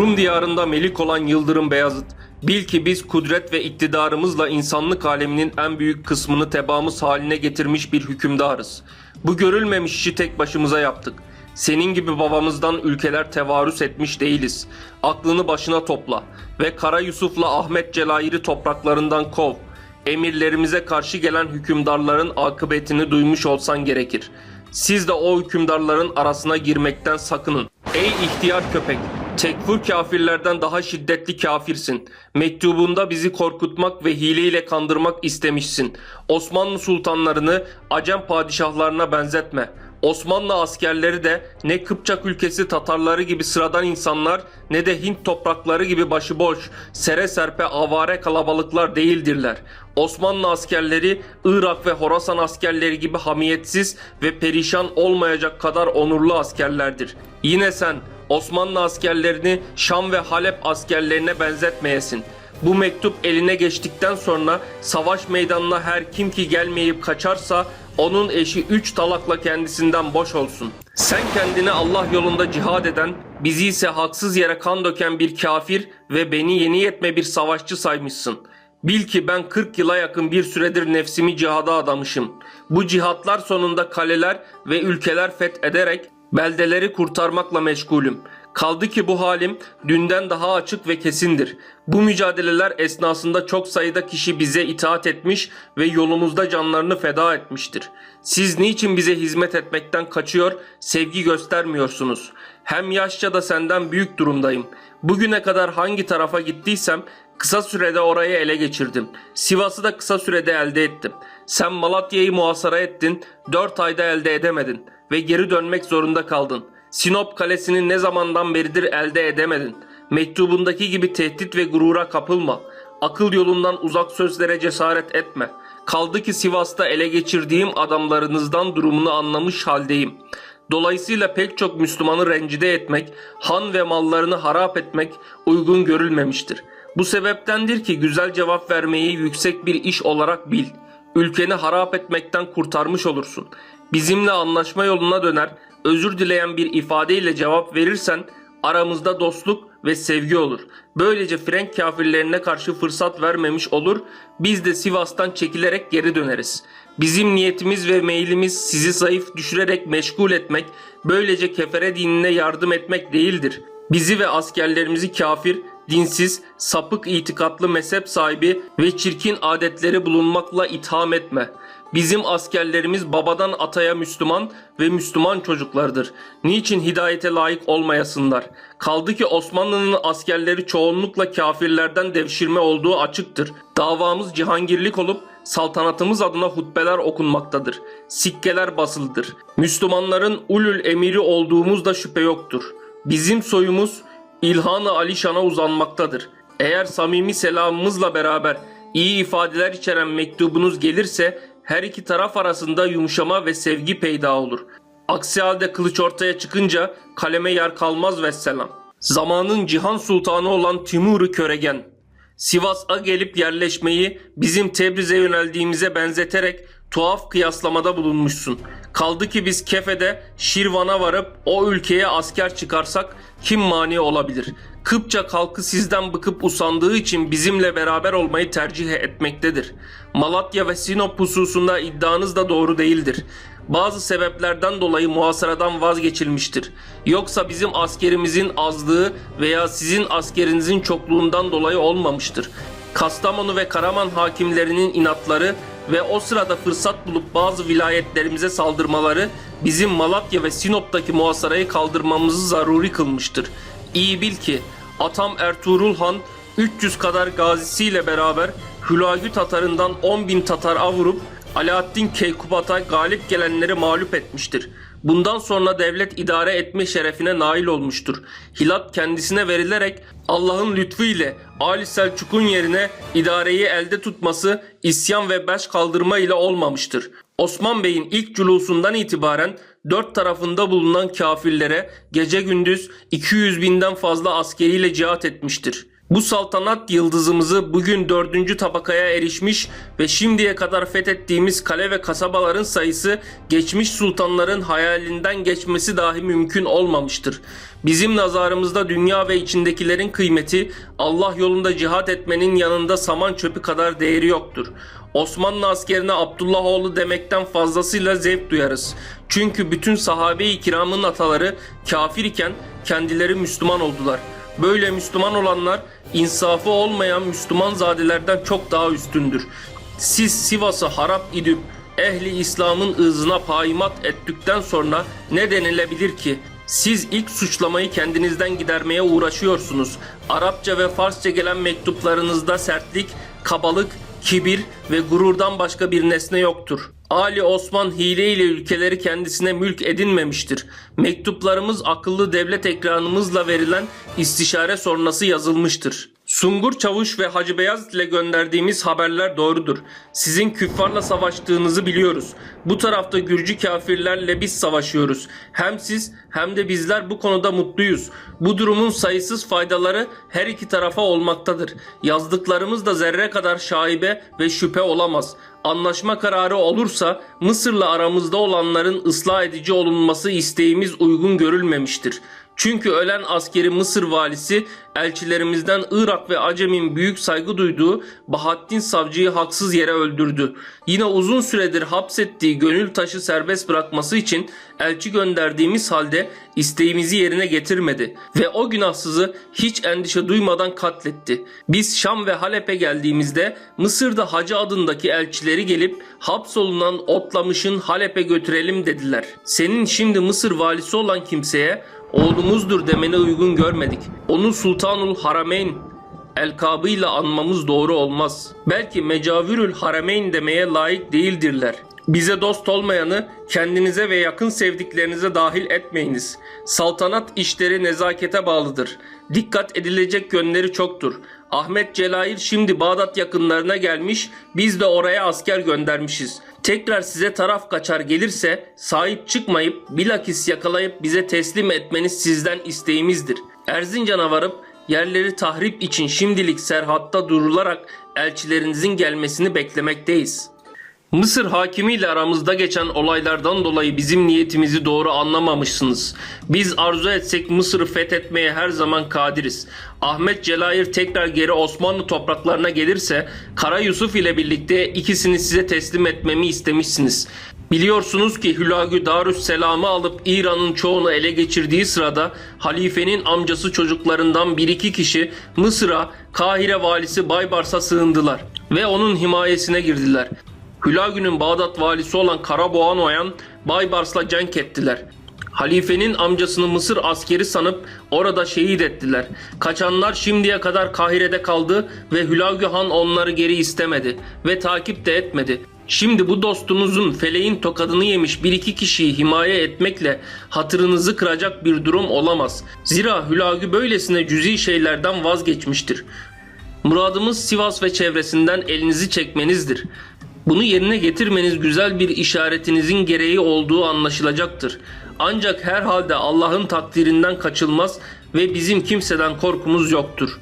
Rum diyarında melik olan Yıldırım Beyazıt, bil ki biz kudret ve iktidarımızla insanlık aleminin en büyük kısmını tebaamız haline getirmiş bir hükümdarız. Bu görülmemiş işi tek başımıza yaptık. Senin gibi babamızdan ülkeler tevarüs etmiş değiliz. Aklını başına topla ve Kara Yusuf'la Ahmet Celayir'i topraklarından kov. Emirlerimize karşı gelen hükümdarların akıbetini duymuş olsan gerekir. Siz de o hükümdarların arasına girmekten sakının. Ey ihtiyar köpek! Tekfur kafirlerden daha şiddetli kafirsin. Mektubunda bizi korkutmak ve hileyle kandırmak istemişsin. Osmanlı sultanlarını Acem padişahlarına benzetme. Osmanlı askerleri de ne Kıpçak ülkesi Tatarları gibi sıradan insanlar ne de Hint toprakları gibi başıboş, sere serpe avare kalabalıklar değildirler. Osmanlı askerleri Irak ve Horasan askerleri gibi hamiyetsiz ve perişan olmayacak kadar onurlu askerlerdir. Yine sen Osmanlı askerlerini Şam ve Halep askerlerine benzetmeyesin. Bu mektup eline geçtikten sonra savaş meydanına her kim ki gelmeyip kaçarsa onun eşi üç talakla kendisinden boş olsun. Sen kendini Allah yolunda cihad eden, bizi ise haksız yere kan döken bir kafir ve beni yeni yetme bir savaşçı saymışsın. Bil ki ben 40 yıla yakın bir süredir nefsimi cihada adamışım. Bu cihatlar sonunda kaleler ve ülkeler fethederek beldeleri kurtarmakla meşgulüm. Kaldı ki bu halim dünden daha açık ve kesindir. Bu mücadeleler esnasında çok sayıda kişi bize itaat etmiş ve yolumuzda canlarını feda etmiştir. Siz niçin bize hizmet etmekten kaçıyor, sevgi göstermiyorsunuz? Hem yaşça da senden büyük durumdayım. Bugüne kadar hangi tarafa gittiysem kısa sürede orayı ele geçirdim. Sivas'ı da kısa sürede elde ettim. Sen Malatya'yı muhasara ettin, 4 ayda elde edemedin ve geri dönmek zorunda kaldın. Sinop kalesini ne zamandan beridir elde edemedin. Mektubundaki gibi tehdit ve gurura kapılma. Akıl yolundan uzak sözlere cesaret etme. Kaldı ki Sivas'ta ele geçirdiğim adamlarınızdan durumunu anlamış haldeyim. Dolayısıyla pek çok Müslümanı rencide etmek, han ve mallarını harap etmek uygun görülmemiştir. Bu sebeptendir ki güzel cevap vermeyi yüksek bir iş olarak bil. Ülkeni harap etmekten kurtarmış olursun. Bizimle anlaşma yoluna döner, özür dileyen bir ifadeyle cevap verirsen aramızda dostluk ve sevgi olur. Böylece Frank kafirlerine karşı fırsat vermemiş olur, biz de Sivas'tan çekilerek geri döneriz. Bizim niyetimiz ve meylimiz sizi zayıf düşürerek meşgul etmek, böylece kefere dinine yardım etmek değildir. Bizi ve askerlerimizi kafir, dinsiz, sapık itikatlı mezhep sahibi ve çirkin adetleri bulunmakla itham etme. Bizim askerlerimiz babadan ataya Müslüman ve Müslüman çocuklardır. Niçin hidayete layık olmayasınlar? Kaldı ki Osmanlı'nın askerleri çoğunlukla kafirlerden devşirme olduğu açıktır. Davamız cihangirlik olup saltanatımız adına hutbeler okunmaktadır. Sikkeler basılıdır. Müslümanların ulul emiri olduğumuzda şüphe yoktur. Bizim soyumuz İlhan-ı Alişan'a uzanmaktadır. Eğer samimi selamımızla beraber iyi ifadeler içeren mektubunuz gelirse her iki taraf arasında yumuşama ve sevgi peyda olur. Aksi halde kılıç ortaya çıkınca kaleme yer kalmaz vesselam. Zamanın cihan sultanı olan Timur-u Köregen Sivas'a gelip yerleşmeyi bizim Tebriz'e yöneldiğimize benzeterek tuhaf kıyaslamada bulunmuşsun. Kaldı ki biz Kefe'de Şirvan'a varıp o ülkeye asker çıkarsak kim mani olabilir? Kıpçak halkı sizden bıkıp usandığı için bizimle beraber olmayı tercih etmektedir. Malatya ve Sinop hususunda iddianız da doğru değildir. Bazı sebeplerden dolayı muhasaradan vazgeçilmiştir. Yoksa bizim askerimizin azlığı veya sizin askerinizin çokluğundan dolayı olmamıştır. Kastamonu ve Karaman hakimlerinin inatları ve o sırada fırsat bulup bazı vilayetlerimize saldırmaları bizim Malatya ve Sinop'taki muhasarayı kaldırmamızı zaruri kılmıştır. İyi bil ki Atam Ertuğrul Han 300 kadar gazisiyle beraber Hülagü Tatarından 10 bin Tatar avurup Alaaddin Keykubat'a galip gelenleri mağlup etmiştir. Bundan sonra devlet idare etme şerefine nail olmuştur. Hilat kendisine verilerek Allah'ın lütfu ile Ali Selçuk'un yerine idareyi elde tutması isyan ve baş kaldırma ile olmamıştır. Osman Bey'in ilk culusundan itibaren dört tarafında bulunan kafirlere gece gündüz 200 binden fazla askeriyle cihat etmiştir. Bu saltanat yıldızımızı bugün dördüncü tabakaya erişmiş ve şimdiye kadar fethettiğimiz kale ve kasabaların sayısı geçmiş sultanların hayalinden geçmesi dahi mümkün olmamıştır. Bizim nazarımızda dünya ve içindekilerin kıymeti Allah yolunda cihat etmenin yanında saman çöpü kadar değeri yoktur. Osmanlı askerine Abdullahoğlu demekten fazlasıyla zevk duyarız. Çünkü bütün sahabe-i kiramın ataları kafir iken kendileri Müslüman oldular. Böyle Müslüman olanlar insafı olmayan Müslüman zadelerden çok daha üstündür. Siz Sivas'ı harap edip ehli İslam'ın ızına paymat ettikten sonra ne denilebilir ki? Siz ilk suçlamayı kendinizden gidermeye uğraşıyorsunuz. Arapça ve Farsça gelen mektuplarınızda sertlik, kabalık, kibir ve gururdan başka bir nesne yoktur. Ali Osman hile ile ülkeleri kendisine mülk edinmemiştir. Mektuplarımız akıllı devlet ekranımızla verilen istişare sonrası yazılmıştır. Sungur Çavuş ve Hacı Beyaz ile gönderdiğimiz haberler doğrudur. Sizin küffarla savaştığınızı biliyoruz. Bu tarafta Gürcü kafirlerle biz savaşıyoruz. Hem siz hem de bizler bu konuda mutluyuz. Bu durumun sayısız faydaları her iki tarafa olmaktadır. Yazdıklarımız da zerre kadar şaibe ve şüphe olamaz. Anlaşma kararı olursa Mısır'la aramızda olanların ıslah edici olunması isteğimiz uygun görülmemiştir. Çünkü ölen askeri Mısır valisi elçilerimizden Irak ve Acem'in büyük saygı duyduğu Bahattin Savcı'yı haksız yere öldürdü. Yine uzun süredir hapsettiği gönül taşı serbest bırakması için elçi gönderdiğimiz halde isteğimizi yerine getirmedi ve o günahsızı hiç endişe duymadan katletti. Biz Şam ve Halep'e geldiğimizde Mısır'da Hacı adındaki elçileri gelip hapsolunan Otlamış'ın Halep'e götürelim dediler. Senin şimdi Mısır valisi olan kimseye oğlumuzdur demene uygun görmedik. Onu Sultanul Harameyn elkabıyla anmamız doğru olmaz. Belki Mecavürül Harameyn demeye layık değildirler. Bize dost olmayanı kendinize ve yakın sevdiklerinize dahil etmeyiniz. Saltanat işleri nezakete bağlıdır. Dikkat edilecek yönleri çoktur. Ahmet Celayir şimdi Bağdat yakınlarına gelmiş, biz de oraya asker göndermişiz. Tekrar size taraf kaçar gelirse sahip çıkmayıp bilakis yakalayıp bize teslim etmeniz sizden isteğimizdir. Erzincan'a varıp yerleri tahrip için şimdilik serhatta durularak elçilerinizin gelmesini beklemekteyiz. Mısır hakimiyle aramızda geçen olaylardan dolayı bizim niyetimizi doğru anlamamışsınız. Biz arzu etsek Mısır'ı fethetmeye her zaman kadiriz. Ahmet Celayir tekrar geri Osmanlı topraklarına gelirse Kara Yusuf ile birlikte ikisini size teslim etmemi istemişsiniz. Biliyorsunuz ki Hülagü Darüsselam'ı alıp İran'ın çoğunu ele geçirdiği sırada halifenin amcası çocuklarından bir iki kişi Mısır'a Kahire valisi Baybars'a sığındılar ve onun himayesine girdiler. Hülagü'nün Bağdat valisi olan Karaboğan Oyan Baybars'la cenk ettiler. Halifenin amcasını Mısır askeri sanıp orada şehit ettiler. Kaçanlar şimdiye kadar Kahire'de kaldı ve Hülagü Han onları geri istemedi ve takip de etmedi. Şimdi bu dostunuzun feleğin tokadını yemiş bir iki kişiyi himaye etmekle hatırınızı kıracak bir durum olamaz. Zira Hülagü böylesine cüzi şeylerden vazgeçmiştir. Muradımız Sivas ve çevresinden elinizi çekmenizdir. Bunu yerine getirmeniz güzel bir işaretinizin gereği olduğu anlaşılacaktır. Ancak herhalde Allah'ın takdirinden kaçılmaz ve bizim kimseden korkumuz yoktur.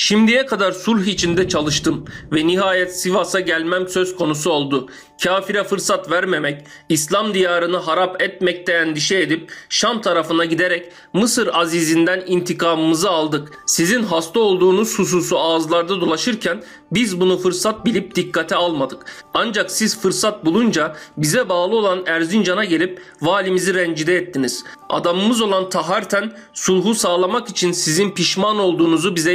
Şimdiye kadar sulh içinde çalıştım ve nihayet Sivas'a gelmem söz konusu oldu. Kafire fırsat vermemek, İslam diyarını harap etmekte endişe edip Şam tarafına giderek Mısır azizinden intikamımızı aldık. Sizin hasta olduğunuz hususu ağızlarda dolaşırken biz bunu fırsat bilip dikkate almadık. Ancak siz fırsat bulunca bize bağlı olan Erzincan'a gelip valimizi rencide ettiniz. Adamımız olan Taharten sulhu sağlamak için sizin pişman olduğunuzu bize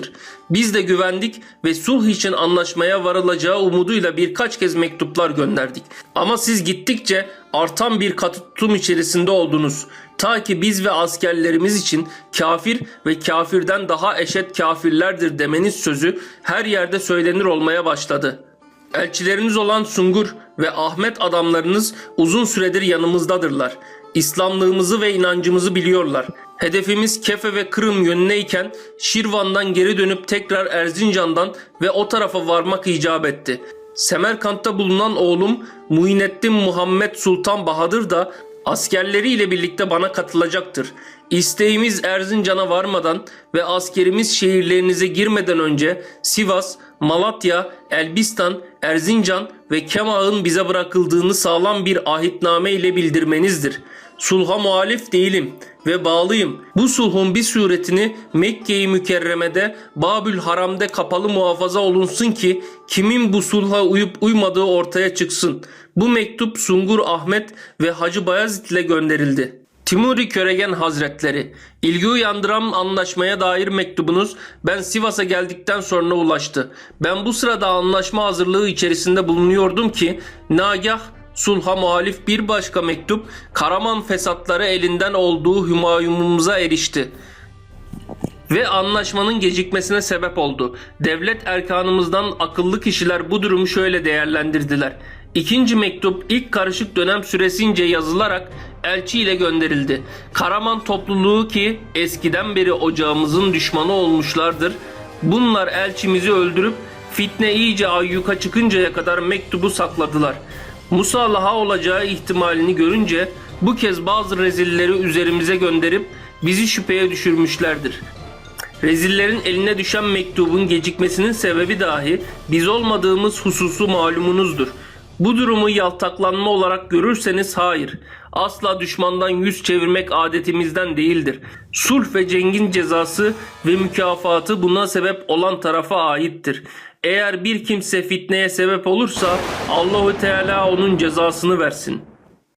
yazmıştır. Biz de güvendik ve sulh için anlaşmaya varılacağı umuduyla birkaç kez mektuplar gönderdik. Ama siz gittikçe artan bir katı tutum içerisinde oldunuz. Ta ki biz ve askerlerimiz için kafir ve kafirden daha eşit kafirlerdir demeniz sözü her yerde söylenir olmaya başladı. Elçileriniz olan Sungur ve Ahmet adamlarınız uzun süredir yanımızdadırlar. İslamlığımızı ve inancımızı biliyorlar. Hedefimiz Kefe ve Kırım yönüneyken Şirvan'dan geri dönüp tekrar Erzincan'dan ve o tarafa varmak icap etti. Semerkant'ta bulunan oğlum Muinettin Muhammed Sultan Bahadır da askerleriyle birlikte bana katılacaktır. İsteğimiz Erzincan'a varmadan ve askerimiz şehirlerinize girmeden önce Sivas, Malatya, Elbistan, Erzincan ve Kemağ'ın bize bırakıldığını sağlam bir ahitname ile bildirmenizdir. Sulha muhalif değilim ve bağlıyım. Bu sulhun bir suretini Mekke-i Mükerreme'de Babül Haram'de kapalı muhafaza olunsun ki kimin bu sulha uyup uymadığı ortaya çıksın. Bu mektup Sungur Ahmet ve Hacı Bayezid ile gönderildi. Timuri Köregen Hazretleri, ilgi uyandıran anlaşmaya dair mektubunuz ben Sivas'a geldikten sonra ulaştı. Ben bu sırada anlaşma hazırlığı içerisinde bulunuyordum ki nagah sulha muhalif bir başka mektup Karaman fesatları elinden olduğu hümayunumuza erişti ve anlaşmanın gecikmesine sebep oldu. Devlet erkanımızdan akıllı kişiler bu durumu şöyle değerlendirdiler. İkinci mektup ilk karışık dönem süresince yazılarak elçi ile gönderildi. Karaman topluluğu ki eskiden beri ocağımızın düşmanı olmuşlardır. Bunlar elçimizi öldürüp fitne iyice ayyuka çıkıncaya kadar mektubu sakladılar. Musallaha olacağı ihtimalini görünce bu kez bazı rezilleri üzerimize gönderip bizi şüpheye düşürmüşlerdir. Rezillerin eline düşen mektubun gecikmesinin sebebi dahi biz olmadığımız hususu malumunuzdur. Bu durumu yaltaklanma olarak görürseniz hayır. Asla düşmandan yüz çevirmek adetimizden değildir. Sulh ve cengin cezası ve mükafatı buna sebep olan tarafa aittir. Eğer bir kimse fitneye sebep olursa Allahu Teala onun cezasını versin.